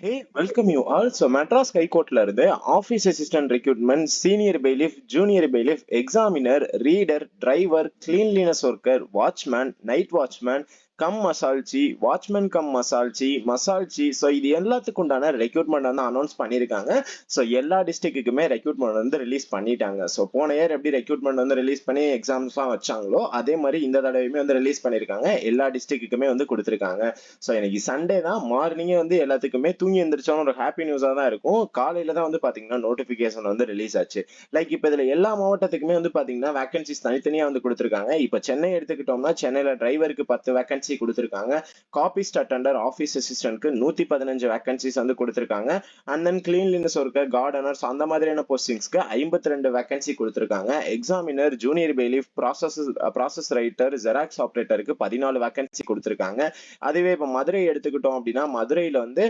Hey welcome you all so Madras ஹைகோர்ட்ல இருந்து office assistant recruitment senior bailiff junior bailiff examiner reader driver cleanliness worker watchman night watchman cum மசால்ச்சி watchman cum மசால்ச்சி மசால்ச்சி. So இது எல்லாத்துக்கு உண்டான recruitment வந்து announce பண்ணியிருக்காங்க so எல்லா டிஸ்ட்ரிக்ட்டுக்குமே recruitment வந்து release பண்ணிட்டாங்க. ஸோ போன இயர் எப்படி ரெக்யூட்மெண்ட் வந்து ரிலீஸ் பண்ணி எக்ஸாம்ஸ்லாம் வச்சாங்களோ அதே மாதிரி இந்த தடவையுமே வந்து ரிலீஸ் பண்ணியிருக்காங்க எல்லா டிஸ்ட்ரிக்ட்டுக்குமே வந்து கொடுத்துருக்காங்க. ஸோ எனக்கு சண்டே தான் மார்னிங்கே வந்து எல்லாத்துக்குமே தூங்கி எந்திரிச்சோன்னு ஒரு ஹாப்பி நியூஸாக தான் இருக்கும். காலையில தான் வந்து பார்த்தீங்கன்னா நோட்டிஃபிகேஷன் வந்து ரிலீஸ் ஆச்சு. லைக் இப்போ இதில் எல்லா மாவட்டத்துக்குமே வந்து பார்த்தீங்கன்னா வேகன்சிஸ் தனித்தனியாக வந்து கொடுத்துருக்காங்க. இப்போ சென்னை எடுத்துக்கிட்டோம்னா சென்னையில் டிரைவருக்கு பத்து வேகன்சி கொடுத்துருக்காங்க. காபிஸ்ட் அட்டண்டர் ஆஃபீஸ் அசிஸ்டன்ட்க்கு நூற்றி பதினஞ்சு வேகன்சிஸ் வந்து கொடுத்துருக்காங்க. And then cleanliness worker gardeners அந்த மாதிரியான போஸ்டிங்ஸ்க்கு ஐம்பத்தி ரெண்டு வேகன்சி கொடுத்துருக்காங்க examiner junior bailiff process process writer xerox ஆப்ரேட்டருக்கு பதினாலு வேகன்சி கொடுத்துருக்காங்க. அதுவே இப்போ மதுரை எடுத்துக்கிட்டோம் அப்படின்னா மதுரையில் வந்து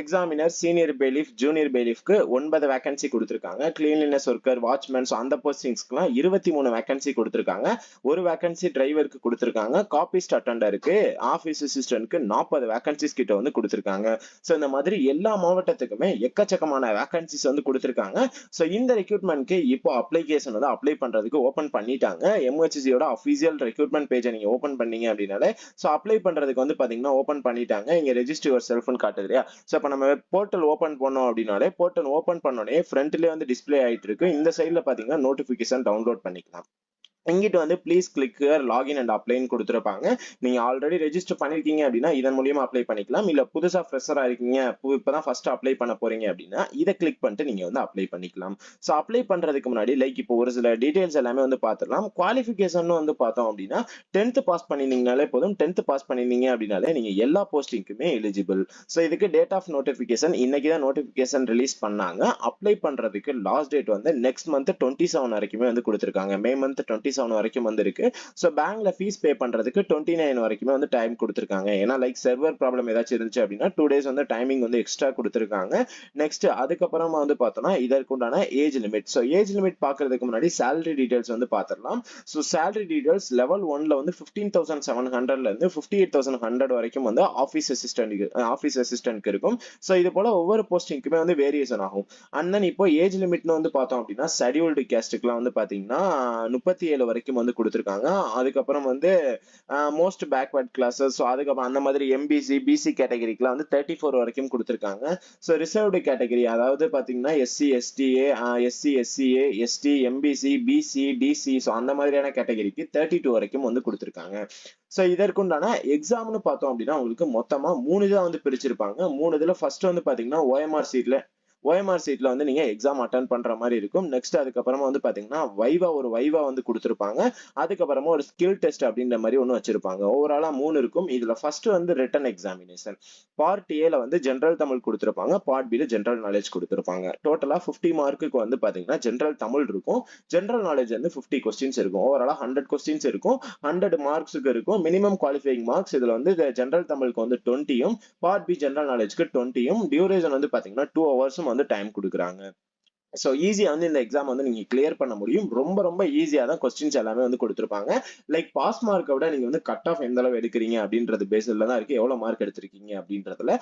எக்ஸாமினர் சீனியர் பெய்லிஃப் ஜூனியர் பெய்லிஃப்க்கு ஒன்பது வேகன்சி கொடுத்துருக்காங்க. கிளீன்லினஸ் ஒர்க்கர் வாட்ச்மேன்ஸ் அந்த போஸ்டிங்ஸ்க்குலாம் இருபத்தி மூணு வேகன்சி கொடுத்துருக்காங்க. ஒரு வேகன்சி டிரைவருக்கு கொடுத்துருக்காங்க. காபிஸ்ட் இருக்கு. ஆஃபீஸ் அசிஸ்டன்ட்க்கு நாற்பது வேகன்சிஸ் கிட்ட வந்து கொடுத்துருக்காங்க. ஸோ இந்த மாதிரி எல்லா மாவட்டத்துக்குமே எக்கச்சக்கமான வேகன்சிஸ் வந்து கொடுத்துருக்காங்க. ஸோ இந்த ரெக்ரூட்மெண்ட்க்கு இப்போ அப்ளிகேஷன் வந்து அப்ளை பண்றதுக்கு ஓப்பன் பண்ணிட்டாங்க. எம்ஹெச்சிசியோட அஃபீஷியல் ரெக்ரூட்மெண்ட் பேஜை நீங்க ஓப்பன் பண்ணீங்க அப்படின்னாலே ஸோ அப்ளை பண்றதுக்கு வந்து பாத்தீங்கன்னா ஓப்பன் பண்ணிட்டாங்க. இங்க ரெஜிஸ்டர் யுவர் செல்ஃப்னு காட்டுது இல்லையா? ஸோ இப்போ நம்ம போர்ட்டல் ஓப்பன் பண்ணோம் அப்படின்னாலே போர்ட்டல் ஓப்பன் பண்ணோடனே ஃப்ரண்ட்லேயே வந்து டிஸ்பிளே ஆயிட்டு இருக்கு. இந்த சைடில் பார்த்தீங்கன்னா நோட்டிஃபிகேஷன் டவுன்லோட் பண்ணிக்கலாம். இங்கிட்டு வந்து ப்ளீஸ் கிளிக் லாகின் அண்ட் அப்ளைன்னு கொடுத்துருப்பாங்க. நீங்க ஆல்ரெடி ரெஜிஸ்டர் பண்ணிருக்கீங்க அப்படின்னா இதன் மூலியமாக அப்ளை பண்ணிக்கலாம். இல்லை புதுசாக ஃப்ரெஷராக இருக்கீங்க இப்போ தான் ஃபஸ்ட்டு அப்ளை பண்ண போகிறீங்க அப்படின்னா இதை கிளிக் பண்ணிட்டு நீங்கள் வந்து அப்ளை பண்ணிக்கலாம். ஸோ அப்ளை பண்ணுறதுக்கு முன்னாடி லைக் இப்போ ஒரு சில டீட்டெயில்ஸ் எல்லாமே வந்து பார்த்துடலாம் குவாலிஃபிகேஷன் வந்து பார்த்தோம் அப்படின்னா டென்த்து பாஸ் பண்ணியிருந்தீங்கனாலே போதும். டென்த்து பாஸ் பண்ணிருந்தீங்க அப்படின்னாலே நீங்கள் எல்லா போஸ்டிங்க்குமே எலிஜிபிள் ஸோ இதுக்கு டேட் ஆஃப் நோட்டிஃபிகேஷன் இன்னைக்கு தான் நோட்டிஃபிகேஷன் ரிலீஸ் பண்ணாங்க. அப்ளை பண்ணுறதுக்கு லாஸ்ட் டேட் வந்து நெக்ஸ்ட் மந்த் டுவெண்ட்டி செவன் வரைக்குமே வந்து கொடுத்துருக்காங்க. மே மந்த் டுவெண்ட்டி செவன் வரைக்கும் வந்து இருக்கு ஸோ பேங்க்ல ஃபீஸ் பே பண்றதுக்கு டுவெண்ட்டி நைன் வரைக்குமே வந்து டைம் கொடுத்துருக்காங்க. ஏன்னா லைக் சர்வர் ப்ராப்ளம் ஏதாச்சும் இருந்துச்சு அப்படின்னா டூ டேஸ் வந்து டைமிங் வந்து எக்ஸ்ட்ரா கொடுத்துருக்காங்க. நெக்ஸ்ட் அதுக்கப்புறமா வந்து பார்த்தோம்னா இதற்குண்டான age limit so age limit பார்க்கறதுக்கு முன்னாடி சேலரி டீடைல்ஸ் வந்து பார்த்துடலாம். ஸோ சேலரி டீடைல்ஸ் லெவல் ஒன்ல வந்து ஃபிஃப்டீன் தௌசண்ட் செவன் ஹண்ட்ரட்ல இருந்து ஃபிஃப்டி எயிட் தௌசண்ட் ஹண்ட்ரட் வரைக்கும் வந்து ஆஃபீஸ் அசிஸ்டன்ட் ஆஃபீஸ் அசிஸ்டன்ட்க்கு இருக்கும். ஸோ இது போல ஒவ்வொரு போஸ்டிங்க்குமே வந்து வேரியேஷன் ஆகும். அண்ட் தென் இப்போ ஏஜ் லிமிட்னு வந்து பார்த்தோம் அப்படின்னா ஷெடியூல்டு கேஸ்ட்டுக்குலாம் வந்து பார்த்தீங்கன்னா முப்பத்தி ஏழு வரைக்கும் வந்து கொடுத்துருக்காங்க. அதுக்கப்புறம் வந்து மோஸ்ட் பேக்வர்ட் கிளாஸஸ் ஸோ அதுக்கப்புறம் அந்த மாதிரி எம்பிசி பிசி கேட்டகரிக்கெலாம் வந்து தேர்ட்டி ஃபோர் வரைக்கும் கொடுத்துருக்காங்க. ஸோ ரிசர்வ்டு கேட்டகரி அதாவது பார்த்தீங்கன்னா SC STA SC SCA ST MBC BC DC so அந்த மாதிரியான கேட்டகரிக்கு தேர்ட்டி டூ வரைக்கும் வந்து கொடுத்துருக்காங்க. ஸோ இதற்குண்டான எக்ஸாம்னு பார்த்தோம் அப்படின்னா உங்களுக்கு மொத்தமாக மூணு இதாக வந்து பிரிச்சிருப்பாங்க. மூணு இதில் ஃபர்ஸ்ட் வந்து பார்த்தீங்கன்னா ஓஎம்ஆர் சீட்ல ஓஎம்ஆர் சீட்ல வந்து நீங்க எக்ஸாம் அட்டன் பண்ற மாதிரி இருக்கும். நெக்ஸ்ட் அதுக்கப்புறமா வந்து பாத்தீங்கன்னா வைவா ஒரு வைவா வந்து கொடுத்துருப்பாங்க. அதுக்கப்புறமா ஒரு ஸ்கில் டெஸ்ட் அப்படின்ற மாதிரி ஒன்று வச்சிருப்பாங்க. ஓவராலா மூணு இருக்கும். இதுல ஃபர்ஸ்ட் வந்து ரிட்டன் எக்ஸாமினேஷன் பார்ட் ஏல வந்து ஜென்ரல் தமிழ் கொடுத்துருப்பாங்க. பார்ட் பில ஜென்ரல் நாலேஜ் கொடுத்துருப்பாங்க. டோட்டலா ஃபிஃப்டி மார்க்குக்கு வந்து பாத்தீங்கன்னா ஜென்ரல் தமிழ் இருக்கும். ஜென்ரல் நாலேஜ் வந்து ஃபிஃப்டி கொஸ்டின்ஸ் இருக்கும். ஓவராலா ஹண்ட்ரட் கொஸ்டின்ஸ் இருக்கும். ஹண்ட்ரட் மார்க்ஸுக்கு இருக்கும். மினிமம் குவாலிஃபைங் மார்க்ஸ் இதுல வந்து ஜென்ரல் தமிழுக்கு வந்து டுவெண்ட்டியும் பார்ட் பி ஜென்ரல் நாலேஜ்க்கு டுவெண்ட்டியும் டியூரேஷன் வந்து பாத்தீங்கன்னா டூ ஹவர்ஸும் வந்து டைம் கொடுக்குறாங்க. ஸோ ஈஸியாக வந்து இந்த எக்ஸாம் வந்து நீங்கள் கிளியர் பண்ண முடியும். ரொம்ப ரொம்ப ஈஸியாக தான் கொஸ்டின்ஸ் எல்லாமே வந்து கொடுத்துருப்பாங்க. லைக் பாஸ் மார்க்கை விட நீங்கள் வந்து கட் ஆஃப் எந்த அளவு எடுக்கிறீங்க அப்படின்றது பேஸில் தான் இருக்குது எவ்வளோ மார்க் எடுத்திருக்கீங்க அப்படின்றதுல.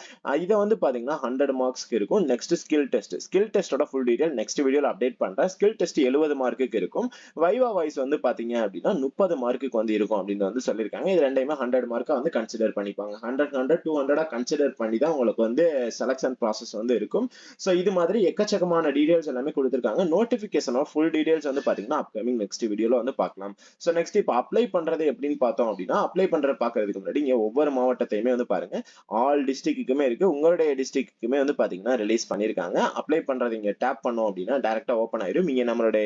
இதை வந்து பார்த்தீங்கன்னா ஹண்ட்ரட் மார்க்ஸ்க்கு இருக்கும். நெக்ஸ்ட் ஸ்கில் டெஸ்ட் ஸ்கில் டெஸ்ட்டோட ஃபுல் டீடைல் நெக்ஸ்ட் வீடியோவில் அப்டேட் பண்ணுறேன் ஸ்கில் டெஸ்ட் எழுபது மார்க்குக்கு இருக்கும். வைவா வாய்ஸ் வந்து பார்த்தீங்க அப்படின்னா முப்பது மார்க்குக்கு வந்து இருக்கும் அப்படின்னு வந்து சொல்லியிருக்காங்க. இது ரெண்டையுமே ஹண்ட்ரட் மார்க்காக வந்து கன்சிடர் பண்ணிப்பாங்க. ஹண்ட்ரட் ஹண்ட்ரட் டூ ஹண்ட்ரடாக கன்சிடர் பண்ணி தான் உங்களுக்கு வந்து செலெக்ஷன் ப்ராசஸ் வந்து இருக்கும். ஸோ இது மாதிரி எக்கச்சக்கமான டீடைல்ஸ் எல்லாமே கொடுத்துருக்காங்க. நோட்டிஃபிகேஷன் ஃபுல் டீடைல்ஸ் வந்து பாத்தீங்கன்னா அப்கமிங் நெக்ஸ்ட் வீடியோவில் வந்து பார்க்கலாம் ஸோ நெக்ஸ்ட் இப்போ அப்ளை பண்றது எப்படின்னு பார்த்தோம் அப்படின்னா அப்ளை பண்றது பாக்குறதுக்கு முன்னாடி இங்க ஒவ்வொரு மாவட்டத்தையுமே வந்து பாருங்க. ஆல் டிஸ்ட்ரிக்ட்டுக்குமே இருக்கு. உங்களுடைய டிஸ்ட்ரிக்ட்டுக்குமே வந்து பாத்தீங்கன்னா ரிலீஸ் பண்ணியிருக்காங்க அப்ளை பண்ணுறது இங்க டேப் பண்ணோம் அப்படின்னா டேரக்டா ஓப்பன் ஆயிரும். இங்க நம்மளுடைய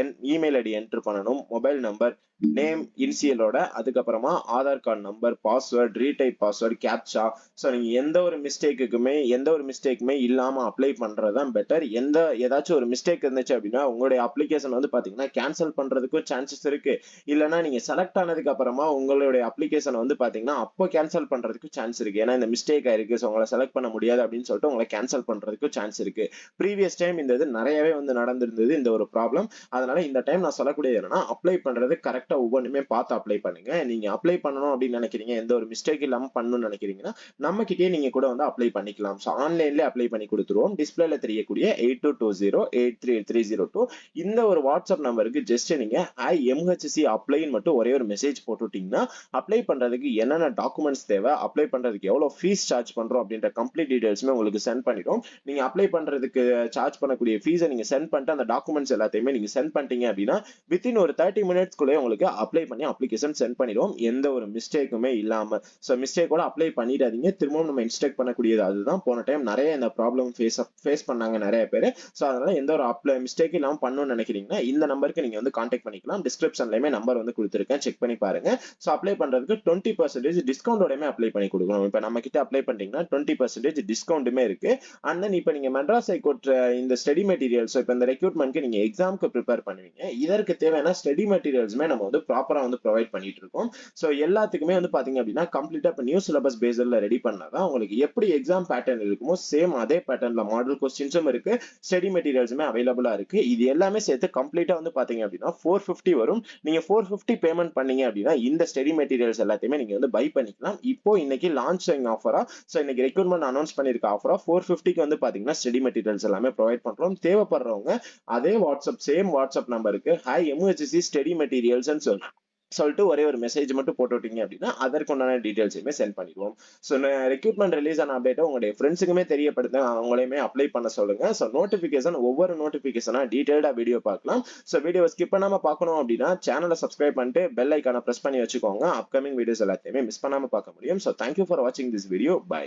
என் இமெயில் ஐடி என்ட்ரு பண்ணணும். மொபைல் நம்பர் நேம் இனிஷியலோட அதுக்கப்புறமா Aadhaar card number password retype password captcha so நீங்க எந்த ஒரு மிஸ்டேக்குக்குமே எந்த ஒரு மிஸ்டேக்குமே இல்லாம அப்ளை பண்றதுதான் பெட்டர் எந்த ஏதாச்சும் ஒரு மிஸ்டேக் இருந்துச்சு அப்படின்னா உங்களுடைய அப்ளிகேஷன் வந்து பாத்தீங்கன்னா கேன்சல் பண்றதுக்கும் சான்சஸ் இருக்கு. இல்லைனா நீங்க செலக்ட் ஆனதுக்கு அப்புறமா உங்களுடைய அப்ளிகேஷன் வந்து பாத்தீங்கன்னா அப்போ கேன்சல் பண்றதுக்கு சான்ஸ் இருக்கு. ஏன்னா இந்த மிஸ்டேக் ஆயிருக்கு. ஸோ உங்களை செலக்ட் பண்ண முடியாது அப்படின்னு சொல்லிட்டு உங்களை கேன்சல் பண்றதுக்கு சான்ஸ் இருக்கு. ப்ரீவியஸ் டைம் இந்த இது நிறையவே வந்து நடந்திருந்தது இந்த ஒரு ப்ராப்ளம் அதனால இந்த டைம் நான் சொல்லக்கூடியது என்னன்னா அப்ளை பண்றது கரெக்ட் கரெக்டா ஒவ்வொன்றுமே பார்த்து அப்ளை பண்ணுங்க. நீங்க அப்ளை பண்ணணும் அப்படின்னு நினைக்கிறீங்க எந்த ஒரு மிஸ்டேக் இல்லாமல் பண்ணணும்னு நினைக்கிறீங்கன்னா நம்ம கிட்டே நீங்க கூட வந்து அப்ளை பண்ணிக்கலாம். ஸோ ஆன்லைன்ல அப்ளை பண்ணி கொடுத்துருவோம். டிஸ்பிளேல தெரியக்கூடிய eight two two zero eight three three zero two இந்த ஒரு வாட்ஸ்அப் நம்பருக்கு ஜஸ்ட் நீங்க ஐ எம்ஹெச்சி அப்ளைன்னு மட்டும் ஒரே ஒரு மெசேஜ் போட்டுட்டீங்கன்னா அப்ளை பண்றதுக்கு என்னென்ன டாக்குமெண்ட்ஸ் தேவை அப்ளை பண்றதுக்கு எவ்வளோ ஃபீஸ் சார்ஜ் பண்றோம் அப்படின்ற கம்ப்ளீட் டீடைல்ஸுமே உங்களுக்கு சென்ட் பண்ணிடும். நீங்க அப்ளை பண்றதுக்கு சார்ஜ் பண்ணக்கூடிய ஃபீஸை நீங்க சென்ட் பண்ணிட்டு அந்த டாக்குமெண்ட்ஸ் எல்லாத்தையுமே நீங்க சென்ட் பண்ணிட்டீங்க அப்படின்னா வித்தின் ஒரு தேர்ட்டி மினிட்ஸ்க்குள்ளே உங்களுக்கு அப்ளை பண்ணி அப்ளிகேஷன் சென்ட் பண்ணிடுவோம். எந்த ஒரு மிஸ்டேக்குமே இல்லாமல் ஸோ மிஸ்டேக்கோட அப்ளை பண்ணிடாதீங்க. திரும்பவும் நம்ம இன்ஸ்ட்ரக்ட் பண்ணக்கூடியது அதுதான். போன டைம் நிறைய இந்த ப்ராப்ளம் ஃபேஸ் ஃபேஸ் பண்ணாங்க நிறைய பேர். ஸோ அதனால எந்த ஒரு அப்ளை மிஸ்டேக் இல்லாமல் பண்ணணும்னு நினைக்கிறீங்கன்னா இந்த நம்பருக்கு நீங்கள் வந்து கான்டாக்ட் பண்ணிக்கலாம். டிஸ்கிரிப்ஷன்லையுமே நம்பர் வந்து கொடுத்துருக்கேன். செக் பண்ணி பாருங்க. ஸோ அப்ளை பண்ணுறதுக்கு டுவெண்ட்டி பர்சன்டேஜ் டிஸ்கவுண்டோடையுமே அப்ளை பண்ணி கொடுக்கணும் இப்போ நம்ம கிட்ட அப்ளை பண்ணிட்டீங்கன்னா டுவெண்ட்டி பர்சன்டேஜ் டிஸ்கவுண்ட்டுமே இருக்கு. அண்ட் தென் இப்போ நீங்க மெட்ராஸ் ஹைகோர்ட் இந்த ஸ்டடி மெட்டீரியல்ஸ் இப்போ இந்த ரெக்ரூட்மெண்ட்க்கு நீங்கள் எக்ஸாம்க்கு ப்ரிப்பேர் பண்ணுவீங்க. இதற்கு தேவையான ஸ்டடி மெட்டீரியல்ஸுமே நம்ம வந்து ப்ராப்பரா வந்து ப்ரொவைட் பண்ணிட்டு இருக்கோம் ஸோ எல்லாத்துக்குமே வந்து பாத்தீங்க அப்படின்னா கம்ப்ளீட்டா இப்போ நியூ சிலபஸ் பேஸில் ரெடி பண்ணாதான் உங்களுக்கு எப்படி எக்ஸாம் பேட்டர்ன் இருக்குமோ சேம் அதே பேட்டர்ன்ல மாடல் கொஸ்டின்ஸும் இருக்கு ஸ்டடி மெட்டீரியல்ஸுமே அவைலபிளா இருக்கு. இது எல்லாமே சேர்த்து கம்ப்ளீட்டா வந்து பாத்தீங்க அப்படின்னா ஃபோர் ஃபிஃப்டி வரும். நீங்க ஃபோர் ஃபிஃப்டி பேமெண்ட் பண்ணீங்க அப்படின்னா இந்த ஸ்டடி மெட்டீரியல்ஸ் எல்லாத்தையுமே நீங்க வந்து பை பண்ணிக்கலாம். இப்போ இன்னைக்கு லான்ச்சிங் ஆஃபரா ஸோ இன்னைக்கு ரெக்யூர்மெண்ட் அனௌன்ஸ் பண்ணியிருக்க ஆஃபரா ஃபோர் ஃபிஃப்டிக்கு வந்து பாத்தீங்கன்னா ஸ்டடி மெட்டீரியல்ஸ் எல்லாமே ப்ரொவைட் பண்றோம். தேவைப்படுறவங்க அதே வாட்ஸ்அப் சேம் வாட்ஸ்அப் நம்பருக்கு ஹை எம்ஹெச்சி ஸ்டடி மெட்டீரியல்ஸ் சொல்லி சொல்லிட்டு ஒரே ஒரு மெசேஜ் மட்டும் போட்டு விட்டீங்க அப்படின்னா அதற்குண்டான டீட்டெயில்ஸையுமே சென்ட் பண்ணிடுவோம். ஸோ ரெக்ரூட்மெண்ட் ரிலீஸ் ஆன அப்டேட்டை உங்களுடைய ஃப்ரெண்ட்ஸுக்குமே தெரியப்படுத்த அவங்களையுமே அப்ளை பண்ண சொல்லுங்க. ஸோ நோட்டிஃபிகேஷன் ஒவ்வொரு நோட்டிஃபிகேஷனா டீட்டெயில்டாக வீடியோ பார்க்கலாம். ஸோ வீடியோ ஸ்கிப் பண்ணாமல் பார்க்கணும் அப்படின்னா சேனலை சப்ஸ்கிரைப் பண்ணிட்டு பெல் ஐக்கான ப்ரெஸ் பண்ணி வச்சுக்கோங்க. அப்கமிங் வீடியோஸ் எல்லாத்தையுமே மிஸ் பண்ணாம பார்க்க முடியும். ஸோ தேங்க்யூ ஃபார் வாட்சிங் திஸ் வீடியோ பை